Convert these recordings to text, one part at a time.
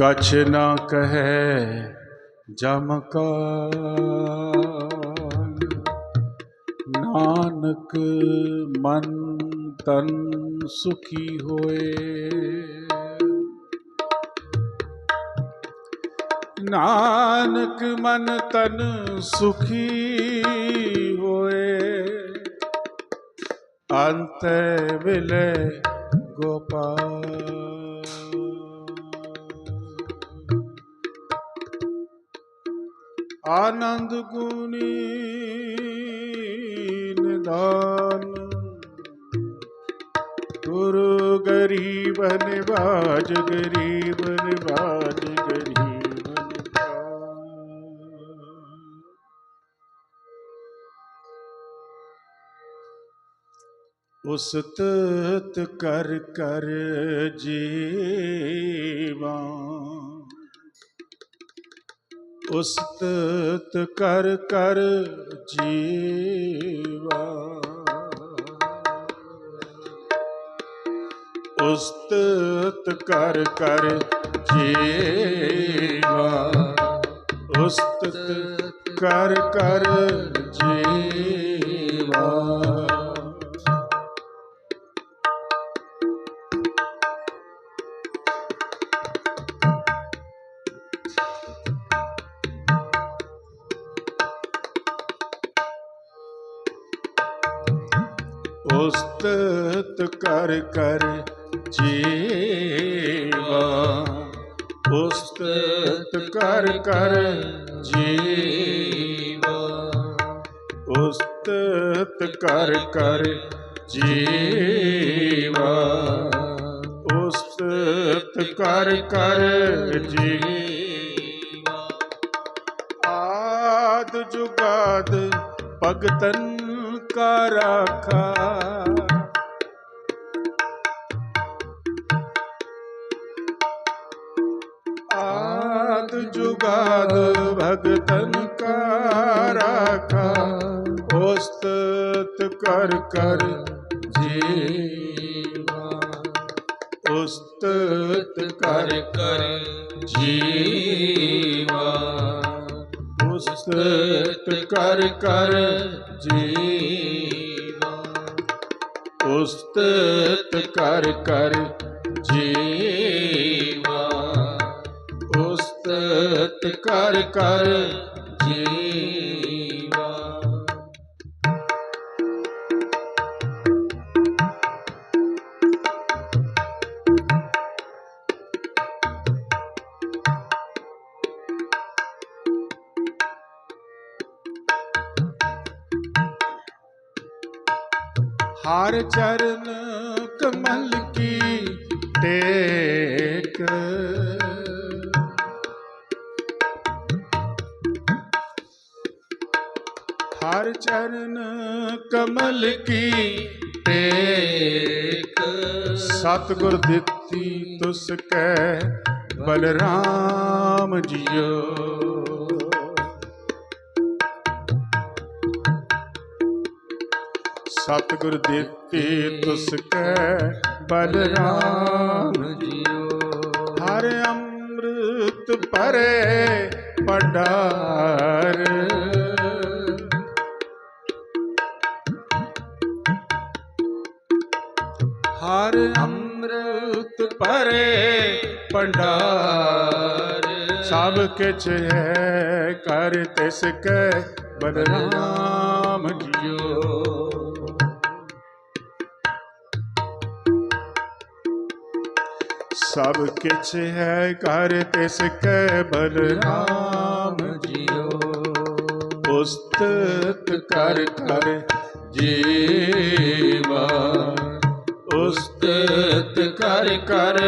ਕਛ ਨਾ ਕਹੈ ਜਮ ਨਾਨਕ ਮਨ ਤਨ ਸੁਖੀ ਹੋਏ। ਨਾਨਕ ਮਨ ਤਨ ਸੁਖੀ ਹੋਏ। ਅੰਤ ਵਿਲੇ ਗੋਪਾਲ। ਆਨੰਦ ਗੁਣੀ ਨਿਦਾਨ। ਗੁਰੂ ਗਰੀਬ ਨਿਵਾਜ ਗਰੀਬ ਨਿਵਾਜ ਗਰੀਬ ਉਸਤਤ ਕਰ ਕਰ ਜੀਵਾ। ਉਸਤਤ ਕਰ ਕਰ ਜੀਵਾ। ਉਸਤਤ ਕਰ ਕਰ ਜੀਵਾ। ਉਸਤਤ ਕਰ ਕਰ ਜੀਵਾ। ਕਰ ਕਰ ਜੀਵਾ। ਉਸਤਤ ਕਰ ਕਰ ਜੀਵਾ। ਉਸਤਤ ਕਰ ਕਰ ਜੀਵਾ। ਉਸਤਤ ਕਰ ਕਰ ਜੀਵਾ। ਆਦ ਜੁਗਾਦ ਭਗਤਨ ਕਾ ਰਾਖਾ। साध भगतन का राखा उस्तत कर कर जीवा उस्तत कर कर जीवा उस्तत कर कर जीवा उस्तत कर कर जीवा ਕਰ ਕਰ ਜੀਵਾ। ਹਰ ਚਰਨ ਕਮਲ ਕੀ ਟੇਕ। ਚਰਨ ਕਮਲ ਕੀ ਟੇਕ ਸਤਿਗੁਰ ਦਿੱਤੀ ਤੁਸ ਕੈ ਬਲਰਾਮ ਜੀਓ ਸਤਿਗੁਰ ਦਿੱਤੀ ਤੁਸ ਕੈ ਬਲਰਾਮ ਜੀਓ ਹਰ ਅੰਮ੍ਰਿਤ ਭਰੇ ਪਡਾਰ ਹਰ ਅੰਮ੍ਰਿਤ ਭਰੇ ਭੰਡਾਰ। ਸਭ ਕਿਛ ਹੈ ਕਰ ਤਿਸ ਕੈ ਬਲਰਾਮ ਜੀਓ। ਸਭ ਕਿਛ ਹੈ ਕਰ ਤਿਸ ਕੈ ਬਲਰਾਮ ਜੀਓ। ਉਸਤਤ ਕਰ ਕਰ ਜੀਵਾ ਉਸਤਤ ਕਰ ਕਰ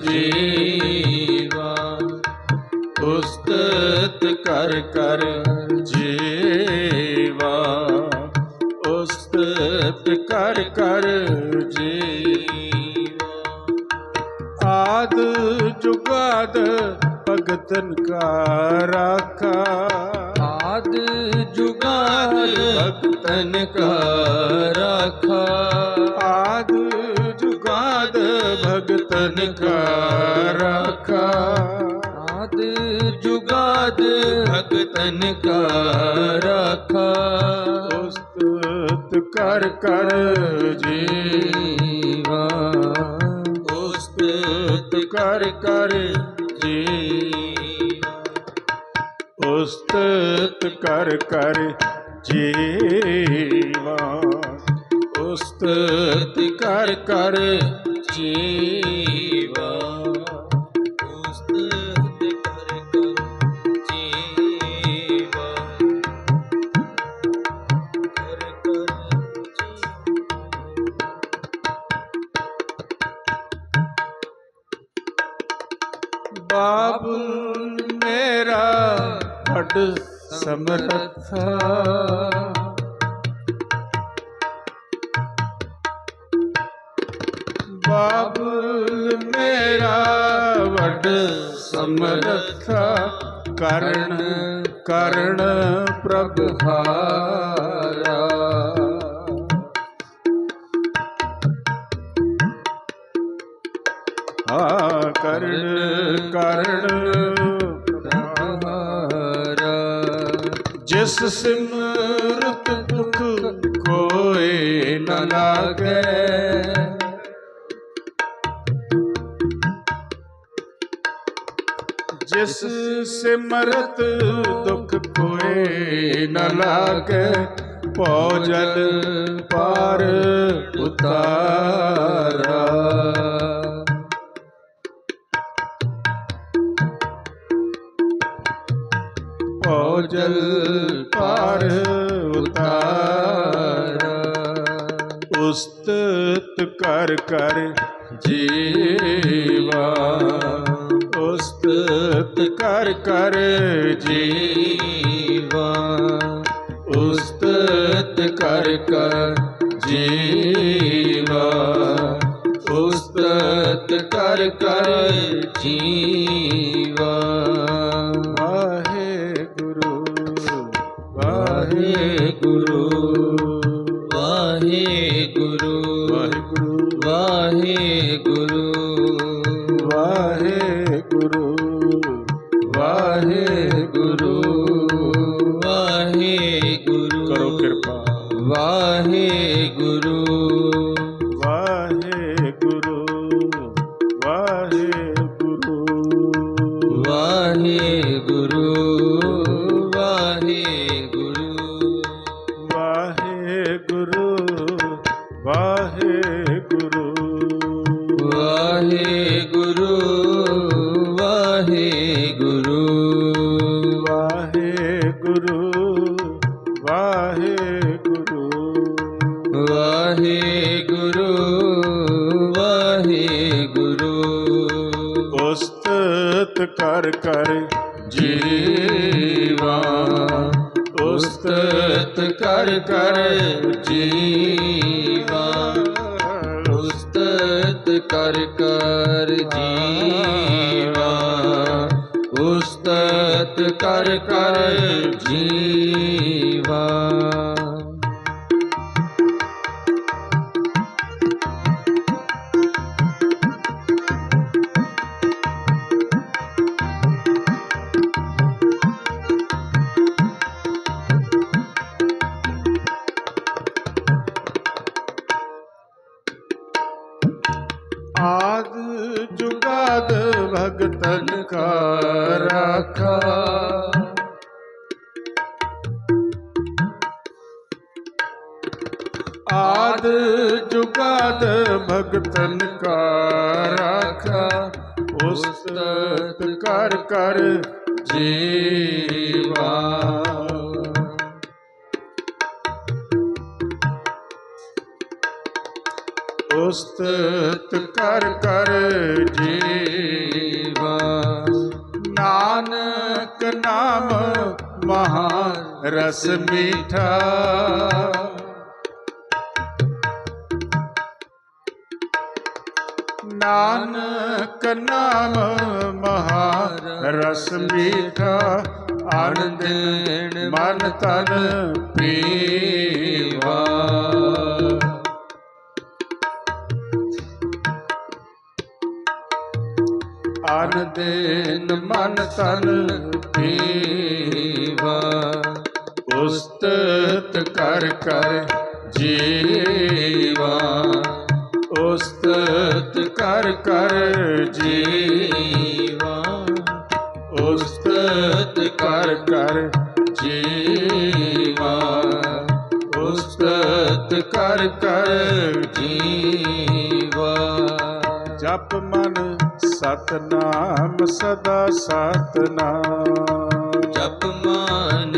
ਜੀਵਾ। ਉਸਤਤ ਕਰ ਕਰ ਜੀਵਾ। ਉਸਤਤ ਕਰ ਕਰ ਜੀਵਾ। ਆਦ ਜੁਗਾਦ ਭਗਤਨ ਕਾ ਰਾਖਾ ਆਦ ਜੁਗਾਦ ਭਗਤਨ ਕਾ ਰਾਖਾ ਆਦ ਭਗਤਨ ਕਾ ਰਾਖਾ। ਜੁਗਾਦ ਭਗਤਨ ਕਾ ਰਾਖਾ। ਉਸਤਤ ਕਰ ਕਰ ਜੀਵਾ। ਉਸਤਤ ਕਰ ਕਰ ਜੀ ਉਸਤਤ ਕਰ ਕਰ ਜੀਵਾ। ਉਸਤਤ ਕਰ ਕਰ ਜੀਵਾ। ਉਸਤਤ ਕਰ ਕਰ ਜੀਵਾ ਕਰ ਕਰ ਬਾਬੁਲ ਮੇਰਾ ਵੱਡ ਸਮਰਥਾ। ਵੱਡ ਸਮਰਥਾ ਕਰਨ ਕਰਨ ਪ੍ਰਭ ਹਾਰਾ। ਹਾਂ, ਕਰਨ ਕਰਨ ਜਿਸ ਸਿਮਰਤ ਦੁਖ ਕੋਏ ਨਾ ਲਾਗੈ ਜਿਸ ਸਿਮਰਤ ਦੁਖ ਕੋਏ ਨ ਲਾਗੈ ਭਉ ਪਾਰ ਉਤਾਰਾ। ਭਉ ਪਾਰ ਉਤਾਰਾ। ਉਸਤਤ ਕਰ ਕਰ ਜੀਵਾ। ਉਸਤਤ ਕਰ ਕਰ ਜੀਵਾ। ਉਸਤਤ ਕਰ ਕਰ ਜੀਵਾ। ਉਸਤਤ ਕਰ ਕਰ ਜੀਵਾ। ਵਾਹਿਗੁਰੂ ਵਾਹਿਗੁਰੂ ਵਾਹਿਗੁਰੂ। ਵਾਹਿਗੁਰੂ ਵਾਹਿਗੁਰੂ। ਵਾਹਿਗੁਰੂ ਵਾਹਿਗੁਰੂ। ਵਾਹਿਗੁਰੂ ਵਾਹਿਗੁਰੂ। ਵਾਹਿਗੁਰੂ ਵਾਹਿਗੁਰੂ। ਵਾਹਿਗੁਰੂ ਵਾਹਿਗੁਰੂ। ਉਸਤਤ ਕਰ ਕਰ ਜੀਵਾ ਉਸਤਤ ਕਰ ਕਰ ਜੀਵਾ ਉਸਤਤ ਕਰ ਕਰ ਜੀਵਾ ਉਸਤਤ ਕਰ ਕਰ ਜੀਵਾ। साध जुगाद भगतन का राखा उस्तत कर कर जीवा ਉਸਤਤ ਕਰ ਕਰ ਜੀਵਾ ਨਾਨਕ ਨਾਮ ਮਹਾ ਰਸ ਮੀਠਾ ਨਾਨਕ ਨਾਮ ਮਹਾ ਰਸ ਮੀਠਾ ਆਨੰਦ ਮਨ ਤਨ ਪੀਵਾ। ਅਨ ਦੇਨ ਮਨ ਤਨ ਪੀਵਾ। ਉਸਤਤ ਕਰ ਕਰ ਜੀਵਾ। ਉਸਤਤ ਕਰ ਕਰ ਜੀਵਾ, ਉਸਤਤ ਕਰ ਕਰ ਜੀਵਾ, ਉਸਤਤ ਕਰ ਕਰ ਜੀਵਾ। ਜਪ ਮਨ ਸਤਨਾਮ, ਸਦਾ ਸਤਨਾਮ।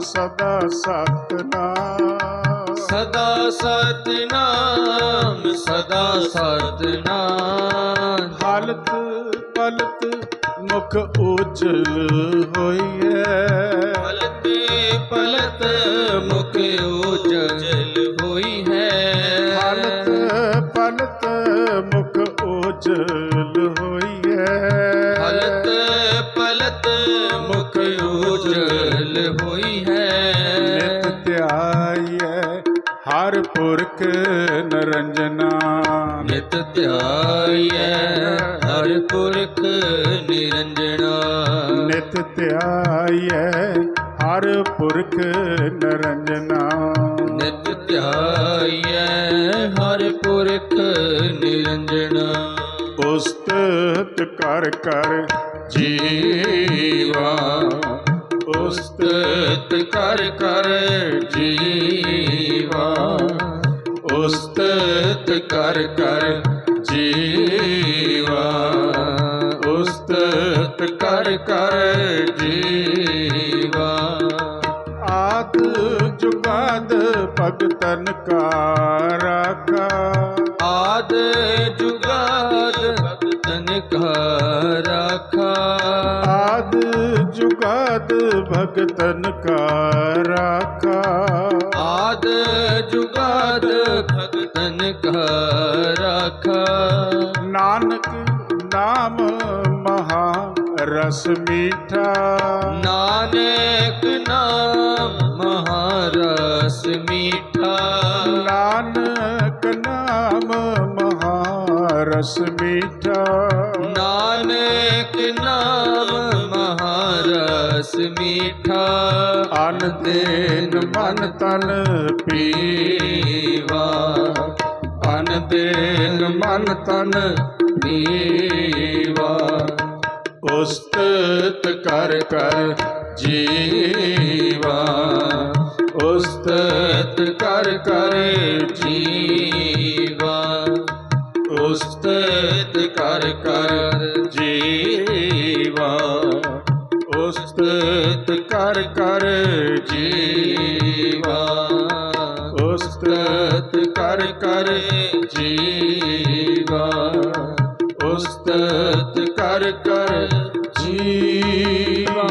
ਸਦਾ ਸਤਨਾਮ। ਸਦਾ ਸਤਨਾਮ ਸਦਾ ਸਤਨਾਮ। ਹਾਲਤ ਪਲਤ ਮੁਖ ਉਜਲ ਹੋਈਐ। ਪਲਤ ਪਲਤ ਮੁਖ ਉਜਲ ਹੋਈ ਹੈ ਹਾਲਤ ਪਲਤ ਮੁਖ ਉਜਲ ਪੁਰਖ ਨਰੰਜਨਾ। ਨਿਤ ਧਿਆਈਐ ਹਰ ਪੁਰਖ ਨਿਰੰਜਨਾ। ਨਿਤ ਧਿਆਈਐ ਹਰ ਪੁਰਖ ਨਰੰਜਨਾ। ਨਿਤ ਧਿਆਈਐ ਹਰ ਪੁਰਖ ਨਿਰੰਜਨਾ। ਉਸਤਤ ਕਰ ਕਰ ਜੀਵਾ। ਉਸਤਤ ਕਰ ਕਰ ਜੀਵਾ। ਉਸਤਤ ਕਰ ਕਰ ਜੀਵਾ। ਉਸਤਤ ਕਰ ਕਰ ਜੀਵਾ। ਆਦ ਜੁਗਾਦ ਭਗਤਨ ਕਾ ਰਾਖਾ। ਆਦ ਜੁਗਾਦ ਭਗਤਨ ਕਾ ਰਾਖਾ। ਆਦ ਜੁਗਾਦ ਭਗਤਨ ਕਾ ਰਾਖਾ ਆਦ ਜੁਗਾਦ ਭਗਤਨ ਕਾ ਰਾਖਾ ਨਾਨਕ ਨਾਮ ਮਹਾ ਰਸ ਮੀਠਾ ਨਾਨਕ ਨਾਮ ਮਹਾਰਸ ਮੀਠਾ ਨਾਨਕ ਨਾਮ ਮਹਾ ਰਸ ਮੀਠਾ ਨਾਨਕ ਨਾਮ ਮਹਾਰਸ ਮੀਠਾ ਅਨ ਦੇਨ ਮਨ ਤਨ ਪੀਵਾ। ਅਨ ਦੇਨ ਮਨ ਤਨ ਪੀਵਾ। ਉਸਤਤ ਕਰ ਕਰ ਜੀਵਾ। ਉਸਤਤ ਕਰ ਕਰ ਜੀਵਾ। ਉਸਤਤ ਕਰ ਕਰ ਜੀਵਾ। ਉਸਤਤ ਕਰ ਕਰ ਜੀਵਾ। ਉਸਤਤ ਕਰ ਕਰ ਜੀਵਾ। ਉਸਤਤ ਕਰ ਕਰ ਜੀਵਾ।